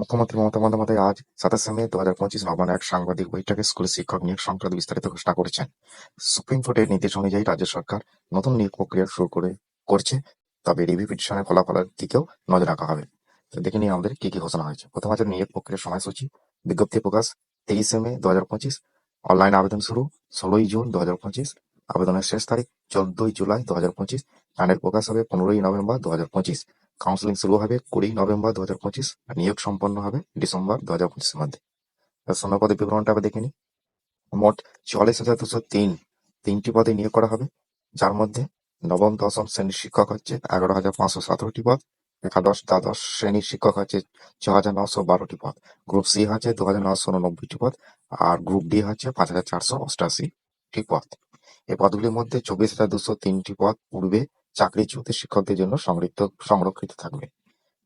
মুখ্যমন্ত্রী মমতা বন্দ্যোপাধ্যায় আজ সাতাশে মে দু হাজার পঁচিশ নবান্ন এক সাংবাদিক বৈঠকে স্কুলে শিক্ষক নিয়োগ সংক্রান্ত বিস্তারিত ঘোষণা করেছেন। সুপ্রিম কোর্টের নির্দেশ অনুযায়ী রাজ্য সরকার নতুন নিয়োগ প্রক্রিয়া শুরু করে, করছে, তবে রিভিউ পিটিশনের ফলাফলের দিকেও নজর রাখা হবে। দেখে নিয়ে আমাদের কি কি ঘোষণা হয়েছে। প্রথম আছে নিয়োগ প্রক্রিয়ার সময়সূচি, বিজ্ঞপ্তি প্রকাশ, তেইশে মে দু হাজার পঁচিশ, অনলাইন আবেদন শুরু, ষোলোই জুন দু হাজার পঁচিশ, আবেদনের শেষ তারিখ চোদ্দই জুলাই দু হাজার পঁচিশ প্রকাশ হবে পনেরোই নভেম্বর দু হাজার পঁচিশ। কাউন্সিলিং শুরু হবে কুড়ি নভেম্বর দু হাজার পঁচিশ আর নিয়োগ সম্পন্ন হবে ডিসেম্বর দু হাজার পঁচিশের মধ্যে। শূন্য পদের বিবরণটা আবার দেখে নিই মোট চুয়াল্লিশ হাজার দুশো তিন, তিনটি পদে নিয়োগ করা হবে। যার মধ্যে নবম, দশম শ্রেণির শিক্ষক হচ্ছে এগারো হাজার পাঁচশো সতেরোটি পদ, একাদশ, দ্বাদশ শ্রেণির শিক্ষক হচ্ছে ছ হাজার নশো বারোটি পদ। গ্রুপ সি হচ্ছে দু হাজার নশো উননব্বইটি পদ আর গ্রুপ ডি হচ্ছে পাঁচ হাজার চারশো অষ্টাশিটি পদ। এই পদগুলির মধ্যে চব্বিশ হাজার দুশো তিনটি পদ পূর্বে চাকরিচ্যুত শিক্ষকদের জন্য সংরক্ষিত সংরক্ষিত থাকবে।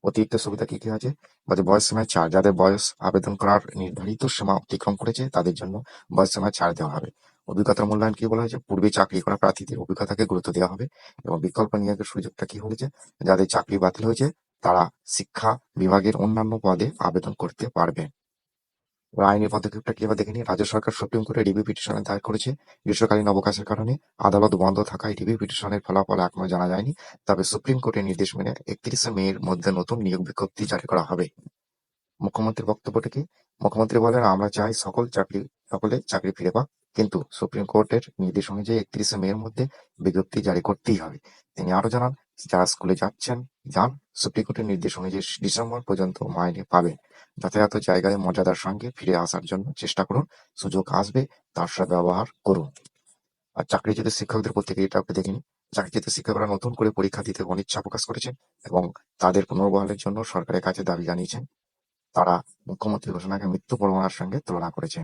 অতিরিক্ত সুবিধা কি কি আছে? বলছে, বয়স সীমায় ছাড় যাদের বয়স আবেদন করার নির্ধারিত সীমা অতিক্রম করেছে, তাদের জন্য বয়স সীমায় ছাড় দেওয়া হবে। অভিজ্ঞতার মূল্যায়ন কি বলা হয়েছে? পূর্বে চাকরি করা প্রার্থীদের অভিজ্ঞতাকে গুরুত্ব দেওয়া হবে এবং বিকল্প নিয়োগের সুযোগটা কি হয়েছে? যাদের চাকরি বাতিল হয়েছে, তারা শিক্ষা বিভাগের অন্যান্য পদে আবেদন করতে পারবে। এবার আইনি পদক্ষেপটা কি এবার দেখে নিই রাজ্য সরকার সুপ্রিম কোর্টে রিভিউ পিটিশনে দায়ের করেছে, গ্রীষ্মকালীন অবকাশের কারণে আদালত বন্ধ থাকায় রিভিউ পিটিশনের ফলাফল এখনও জানা যায়নি, তবে সুপ্রিম কোর্টের নির্দেশ মেনে একত্রিশে মে এর মধ্যে নতুন নিয়োগ বিজ্ঞপ্তি জারি করা হবে। মুখ্যমন্ত্রীর বক্তব্যটা কি মুখ্যমন্ত্রী বলেন, আমরা চাই সকল চাকরি, সকলে চাকরি ফিরে পাক, কিন্তু সুপ্রিম কোর্টের নির্দেশ অনুযায়ী একত্রিশে মে এর মধ্যে বিজ্ঞপ্তি জারি করতেই হবে। তিনি আরও জানান যারা স্কুলে যাচ্ছেন, যান সুপ্রিম কোর্টের নির্দেশ অনুযায়ী ডিসেম্বর পর্যন্ত মাইনে পাবেন। যাতায়াত জায়গায় মর্যাদার সঙ্গে ফিরে আসার জন্য চেষ্টা করুন, সুযোগ আসবে, তার সাথে ব্যবহার করুন। আর চাকরিচ্যুত শিক্ষকদের প্রত্যেকে এটা আপনি দেখেন, চাকরিচ্যুত শিক্ষকরা নতুন করে পরীক্ষা দিতে অনিচ্ছা প্রকাশ করেছেন এবং তাদের পুনর্বহালের জন্য সরকারের কাছে দাবি জানিয়েছেন। তারা মুখ্যমন্ত্রী ঘোষণাকে মৃত্যু পরোয়ানার সঙ্গে তুলনা করেছেন।